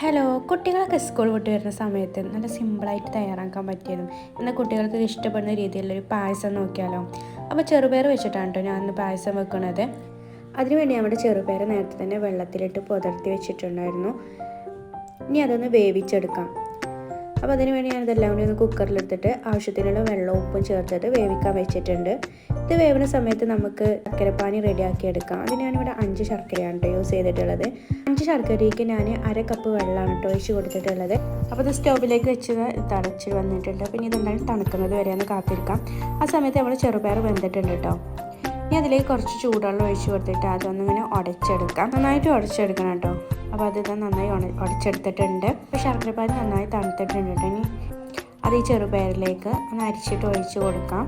Hello കുട്ടികളൊക്കെ school വിട്ട് വരുന്ന സമയത്ത് നല്ല സിമ്പിളായിട്ട് തയ്യാറാക്കാൻ പറ്റിയതും എന്നാൽ കുട്ടികൾക്ക് ഇഷ്ടപ്പെടുന്ന രീതിയിലുള്ളൊരു പായസം നോക്കിയാലോ? അപ്പോൾ ചെറുപയർ വെച്ചിട്ടാണ് കേട്ടോ ഞാൻ പായസം വെക്കുന്നത്. അതിനുവേണ്ടി നമ്മുടെ ചെറുപയർ നേരത്തെ തന്നെ വെള്ളത്തിലിട്ട് പുതർത്തി വെച്ചിട്ടുണ്ടായിരുന്നു. ഇനി അതൊന്ന് വേവിച്ചെടുക്കാം. അപ്പോൾ അതിനുവേണ്ടി ഞാനിതെല്ലാം കൂടി ഒന്ന് കുക്കറിലെടുത്തിട്ട് ആവശ്യത്തിനുള്ള വെള്ളവും ഉപ്പും ചേർത്തിട്ട് വേവിക്കാൻ വെച്ചിട്ടുണ്ട്. ഇത് വേവുന്ന സമയത്ത് നമുക്ക് ശർക്കരപ്പാനി റെഡിയാക്കി എടുക്കാം അതിന് ഞാനിവിടെ അഞ്ച് ശർക്കരയാണ് കേട്ടോ യൂസ് ചെയ്തിട്ടുള്ളത്. അഞ്ച് ശർക്കരയ്ക്ക് ഞാൻ അര കപ്പ് വെള്ളമാണ് കേട്ടോ ഒഴിച്ച് കൊടുത്തിട്ടുള്ളത്. അപ്പോൾ ഇത് സ്റ്റൗവിലേക്ക് വെച്ച് തിളച്ച് വന്നിട്ടുണ്ട്. പിന്നെ ഇതെന്തായാലും തണുക്കുന്നത് വരെ ഒന്ന് കാത്തിരിക്കാം. ആ സമയത്ത് നമ്മൾ ചെറുപയർ വെന്തിട്ടുണ്ട് കേട്ടോ ഇനി അതിലേക്ക് കുറച്ച് ചൂടുവെള്ളം ഒഴിച്ച് കൊടുത്തിട്ട് അതൊന്നിങ്ങനെ ഉടച്ചെടുക്കാം നന്നായിട്ട് ഉടച്ചെടുക്കണം കേട്ടോ അപ്പോൾ അത് നന്നായി ഉടച്ചെടുത്തിട്ടുണ്ട് അപ്പോൾ ശർക്കരപ്പാനി നന്നായി തണുത്തിട്ടുണ്ട് കേട്ടോ ഇനി അത് ഈ ചെറുപയറിലേക്ക് ഒന്ന് അരിച്ചിട്ട് ഒഴിച്ച് കൊടുക്കാം.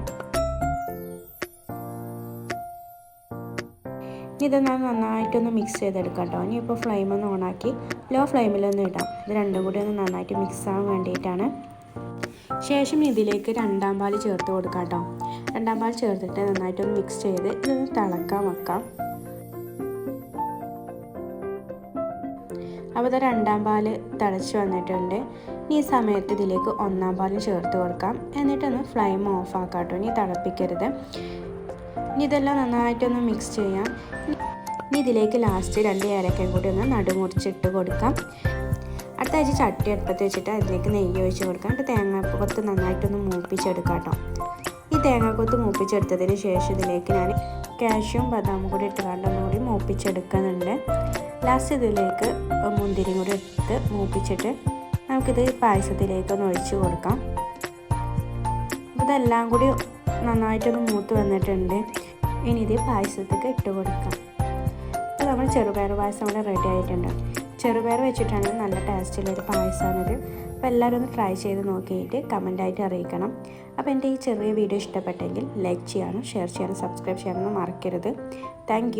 ഇത് ഞാൻ നന്നായിട്ടൊന്ന് മിക്സ് ചെയ്തെടുക്കാം കേട്ടോ ഇനി ഇപ്പോൾ ഫ്ലെയിം ഒന്ന് ഓണാക്കി ലോ ഫ്ലെയിമിലൊന്ന് ഇടാം. ഇത് രണ്ടും കൂടി ഒന്ന് നന്നായിട്ട് മിക്സ് ആവാൻ വേണ്ടിയിട്ടാണ്. ശേഷം ഇതിലേക്ക് രണ്ടാം പാൽ ചേർത്ത് കൊടുക്കാം കേട്ടോ രണ്ടാം പാൽ ചേർത്തിട്ട് നന്നായിട്ടൊന്ന് മിക്സ് ചെയ്ത് ഇതൊന്ന് തിളക്കാൻ വെക്കാം. അപ്പോൾ ഇത് രണ്ടാം പാൽ തിളച്ച് വന്നിട്ടുണ്ട്. ഇനി ഈ സമയത്ത് ഇതിലേക്ക് ഒന്നാം പാലും ചേർത്ത് കൊടുക്കാം. എന്നിട്ടൊന്ന് ഫ്ലെയിം ഓഫ് ആക്കാം കേട്ടോ ഇനി തിളപ്പിക്കരുത്. ഇനി ഇതെല്ലാം നന്നായിട്ടൊന്ന് മിക്സ് ചെയ്യാം. ഇനി ഇതിലേക്ക് ലാസ്റ്റ് രണ്ട് ഏലക്കയും കൂടി ഒന്ന് നടുമുറിച്ചിട്ട് കൊടുക്കാം. അടുത്ത ആഴ്ച ചട്ടി അടുപ്പത്ത് വെച്ചിട്ട് അതിലേക്ക് നെയ്യ് ഒഴിച്ച് കൊടുക്കാം. എന്നിട്ട് തേങ്ങാക്കൊത്ത് നന്നായിട്ടൊന്ന് മൂപ്പിച്ചെടുക്കാം കേട്ടോ. ഈ തേങ്ങാക്കൊത്ത് മൂപ്പിച്ചെടുത്തതിന് ശേഷം ഇതിലേക്ക് ഞാൻ കാഷ്യും ബദാമും കൂടി ഇട്ടുകൊണ്ട് കൂടി മൂപ്പിച്ചെടുക്കുന്നുണ്ട്. ലാസ്റ്റ് ഇതിലേക്ക് മുന്തിരിയും കൂടി ഇട്ട് മൂപ്പിച്ചിട്ട് നമുക്കിത് പായസത്തിലേക്കൊന്ന് ഒഴിച്ച് കൊടുക്കാം. ഇതെല്ലാം കൂടി നന്നായിട്ടൊന്ന് മൂത്ത് വന്നിട്ടുണ്ട്. ഇനി ഇത് പായസത്തേക്ക് ഇട്ട് കൊടുക്കാം. അപ്പോൾ നമ്മൾ ചെറുപയർ പായസം ഇവിടെ റെഡി ആയിട്ടുണ്ട്. ചെറുപയർ വെച്ചിട്ടാണ് നല്ല ടേസ്റ്റുള്ളൊരു പായസമാണിത്. അപ്പോൾ എല്ലാവരും ഒന്ന് ട്രൈ ചെയ്ത് നോക്കിയിട്ട് കമന്റായിട്ട് അറിയിക്കണം. അപ്പോൾ എന്റെ ഈ ചെറിയ വീഡിയോ ഇഷ്ടപ്പെട്ടെങ്കിൽ ലൈക്ക് ചെയ്യാനും ഷെയർ ചെയ്യാനും സബ്സ്ക്രൈബ് ചെയ്യാനൊന്നും മറക്കരുത്. താങ്ക്